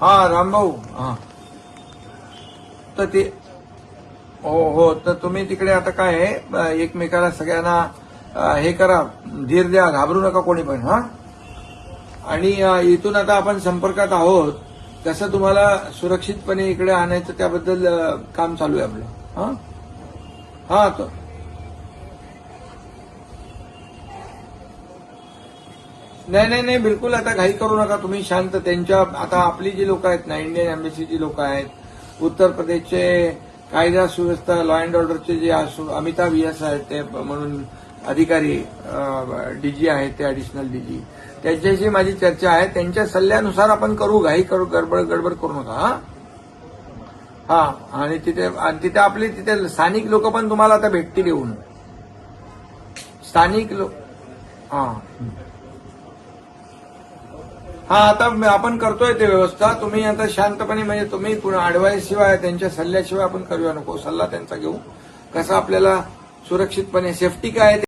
हा रामभाऊ हा. तर ते हो हो तर तुम्ही तिकडे आता काय आहे? एकमेकाला सगळ्यांना हे करा. धीर द्या. घाबरू नका कोणी पण हा? आणि इथून आता आपण संपर्कात आहोत. कसं तुम्हाला सुरक्षितपणे इकडे आणायचं त्याबद्दल काम चालू आहे आपलं हा? हा तर नाही नाही नाही बिलकुल आता घाई करू नका तुम्ही शांत. त्यांच्या आता आपली जी लोक आहेत ना इंडियन एम्बेसीची लोक आहेत उत्तर प्रदेशचे कायदा सुव्यवस्था लॉ अँड ऑर्डरचे जे असू- अमिताभ यस आहेत ते म्हणून अधिकारी डीजी आहेत ते ऍडिशनल डीजी. त्यांच्याशी माझी चर्चा आहे. त्यांच्या सल्ल्यानुसार आपण करू घाई करू गडबड गडबड करू नका हा? हा आणि तिथे आणि तिथे आपली तिथे स्थानिक लोक पण तुम्हाला आता भेटतील येऊन. स्थानिक लोक हा. हा आता आपण करतोय ते व्यवस्था. तुम्ही आता शांतपणे म्हणजे तुम्ही अडवाईस शिवाय त्यांच्या सल्ल्याशिवाय आपण करूया नको. सल्ला त्यांचा घेऊ. कसं आपल्याला सुरक्षितपणे सेफ्टी काय आहे